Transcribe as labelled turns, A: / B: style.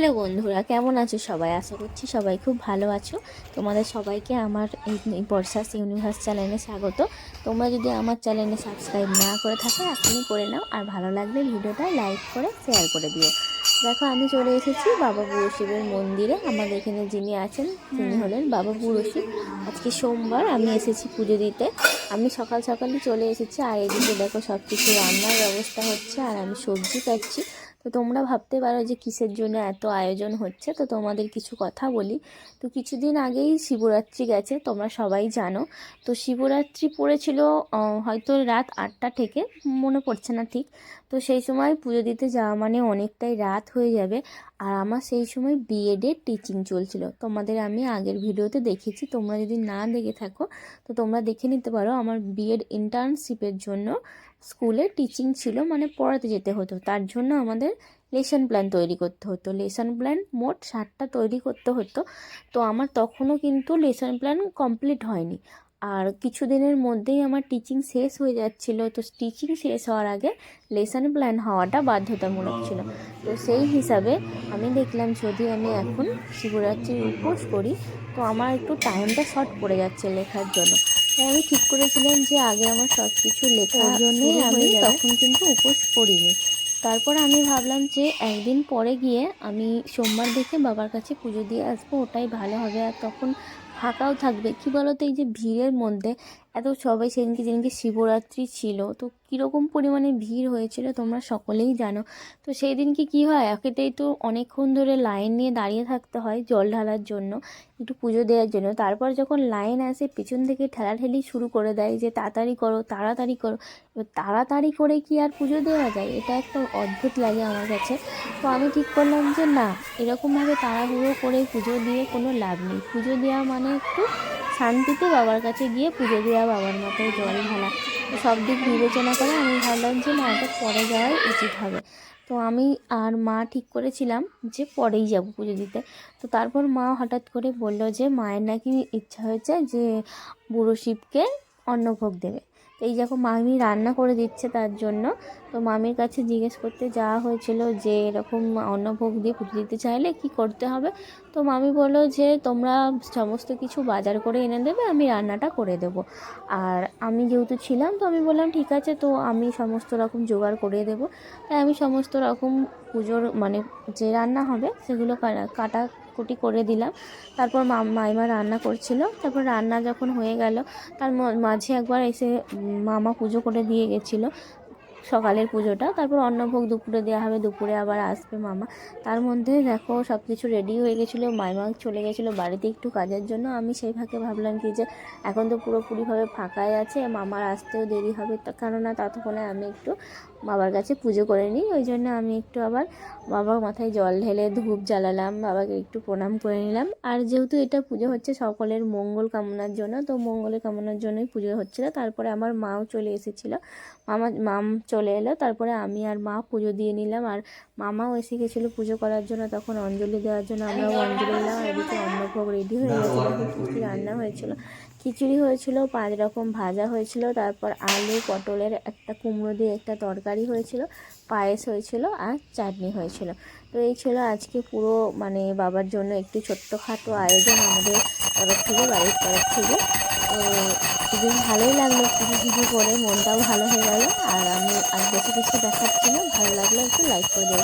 A: Hello বন্ধুরা কেমন আছো সবাই? আশা করছি সবাই খুব ভালো আছো। তোমাদের সবাইকে আমার এই বর্ষাস ইউনিভার্স চ্যানেলে স্বাগত। তোমরা যদি আমার চ্যানেলে সাবস্ক্রাইব না করে থাকো এখনই করে নাও। আর ভালো লাগলে ভিডিওটা লাইক করে শেয়ার করে দিও। দেখো আমি চলে এসেছি বাবা বুড়ো শিবের মন্দিরে। আমাদের এখানে যিনি আছেন তিনি হলেন বাবা বুড়ো শিব। আজকে সোমবার আমি এসেছি পুজো দিতে। আমি সকাল সকালই চলে এসেছি। আর এদিকে দেখো সব কিছু রান্নার ব্যবস্থা হচ্ছে। আর আমি সবজি কাটছি। তো তোমরা ভাবতে পারো যে কিসের জন্য এত আয়োজন হচ্ছে। তো তোমাদের কিছু কথা বলি। তো কিছুদিন আগেই শিবরাত্রি গেছে, তোমরা সবাই জানো। তো শিবরাত্রি পড়েছিল হয়তো রাত আটটা থেকে, মনে পড়ছে না ঠিক। তো সেই সময় পুজো দিতে যাওয়া মানে অনেকটাই রাত হয়ে যাবে। আর আমার সেই সময় বিএডের টিচিং চলছিল। তোমাদের আমি আগের ভিডিওতে দেখেছি, তোমরা যদি না দেখে থাকো, তো তোমরা দেখে নিতে পারো আমার বিএড ইন্টার্নশিপের জন্য স্কুলে টিচিং ছিল মানে পড়াতে যেতে হতো। তার জন্য আমাদের লেসন প্ল্যান তৈরি করতে হতো। লেসন প্ল্যান মোট ষাটটা তৈরি করতে হতো। তো আমার তখনও কিন্তু লেসন প্ল্যান কমপ্লিট হয়নি। আর কিছুদিনের মধ্যেই আমার টিচিং শেষ হয়ে যাচ্ছিল। তো টিচিং শেষ হওয়ার আগে লেসন প্ল্যান হওয়াটা বাধ্যতামূলক ছিল। তো সেই হিসাবে আমি দেখলাম, যদি আমি এখন শিবরাত্রির উপোস করি, তো আমার একটু টাইমটা শর্ট পড়ে যাচ্ছে লেখার জন্য। আমি ঠিক করেছিলাম যে আগে আমার সব কিছু লেখার জন্যই আমি তখন কিন্তু উপোস করিনি। তারপর আমি ভাবলাম যে একদিন পরে গিয়ে আমি সোমবার দেখে বাবার কাছে পুজো দিয়ে আসব ওটাই ভালো হবে। আর তখন ফাঁকাও থাকবে। কি বলো তো এই যে ভিড়ের মধ্যে এত সবাই সেদিনকে যেদিনকে শিবরাত্রি ছিল, তো কীরকম পরিমাণে ভিড় হয়েছিল তোমরা সকলেই জানো। তো সেই দিনকে কী হয় একেটাই তো অনেকক্ষণ ধরে লাইন নিয়ে দাঁড়িয়ে থাকতে হয় জল ঢালার জন্য, একটু পুজো দেওয়ার জন্য। তারপর যখন লাইন আসে, পিছন থেকে ঠেলাঠেলি শুরু করে দেয় যে, তাড়াতাড়ি করো তাড়াতাড়ি করো। এবার তাড়াতাড়ি করে কি আর পুজো দেওয়া যায়? এটা একটা অদ্ভুত লাগে আমার কাছে। তো আমি ঠিক করলাম যে, না, এরকমভাবে তাড়াহুড়ো করে পুজো দিয়ে কোনো লাভ নেই। পুজো দেওয়া মানে একটু শান্তিতে বাবার কাছে গিয়ে পুজো দেওয়া, বাবার মাথায় জল ঢালা। সব দিক বিবেচনা করে আমি ভাবলাম যে, না, এটা পরে যাওয়াই উচিত হবে। তো আমি আর মা ঠিক করেছিলাম যে, পরেই যাব পুজো দিতে। তো তারপর মা হঠাৎ করে বলল যে, মায়ের নাকি ইচ্ছা হয়েছে যে, বুড়ো শিবকে অন্নভোগ দেবে। এই যখন মামি রান্না করে দিচ্ছে তার জন্য। তো মামির কাছে জিজ্ঞেস করতে যাওয়া হয়েছিল যে এরকম অন্নভোগ দিয়ে পুজো দিতে চাইলে কি করতে হবে? তো মামি বলল যে, তোমরা সমস্ত কিছু বাজার করে এনে দেবে, আমি রান্নাটা করে দেব। আর আমি যেহেতু ছিলাম, তো আমি বললাম, ঠিক আছে, তো আমি সমস্ত রকম জোগাড় করে দেবো। তাই আমি সমস্ত রকম পুজোর মানে যে রান্না হবে, সেগুলো কাটা- কাটাকুটি করে দিলাম। তারপর মাইমা রান্না করছিল। তারপর রান্না যখন হয়ে গেল, তার মাঝে একবার এসে মামা পুজো করে দিয়ে গেছিল। সকালের পুজোটা। তারপর অন্নভোগ দুপুরে দেওয়া হবে, দুপুরে আবার আসবে মামা। তার মধ্যে দেখো সব কিছু রেডি হয়ে গেছিল মাইমা চলে গেছিল বাড়িতে একটু কাজের জন্য। আমি সেই ফাঁকে ভাবলাম কি যে, এখন তো পুরোপুরিভাবে ফাঁকাই আছে, মামার আসতেও দেরি হবে। কেননা ততক্ষণে আমি একটু বাবার কাছে পুজো করে নিই। ওই জন্য আমি একটু আবার বাবার মাথায় জল ঢেলে ধূপ জ্বালালাম, বাবাকে একটু প্রণাম করে নিলাম। আর যেহেতু এটা পুজো হচ্ছে সকলের মঙ্গল কামনার জন্য, তো মঙ্গলের কামনার জন্যই পুজো হচ্ছিল। তারপরে আমার মাও চলে এসেছিল। মামা, মাম চলে এলো। তারপরে আমি আর মা পুজো দিয়ে নিলাম। আর মামাও এসে গেছিল পুজো করার জন্য। তখন অঞ্জলি দেওয়ার জন্য আমরাও অঞ্জলি দিলাম এদিকে অন্নভোগ রেডি হয়ে গেছিল কী রান্না হয়েছিল। খিচুড়ি হয়েছিল পাঁচ রকম ভাজা হয়েছিল। তারপর আলু পটলের একটা কুমড়ো দিয়ে একটা তরকারি হয়েছিল পায়েস হয়েছিল আর চাটনি হয়েছিল। তো এই ছিল আজকে পুরো মানে বাবার জন্য একটু ছোট্টখাটো আয়োজন আমাদের তরফ থেকে বাড়ির তরফ থেকে। খুবই ভালোই লাগল কিছু কিছু করে, মনটাও ভালো হয়ে গেল। আর আমি আর বেশি কিছু দেখাচ্ছি না, ভালো লাগলে একটু লাইক করে দেবে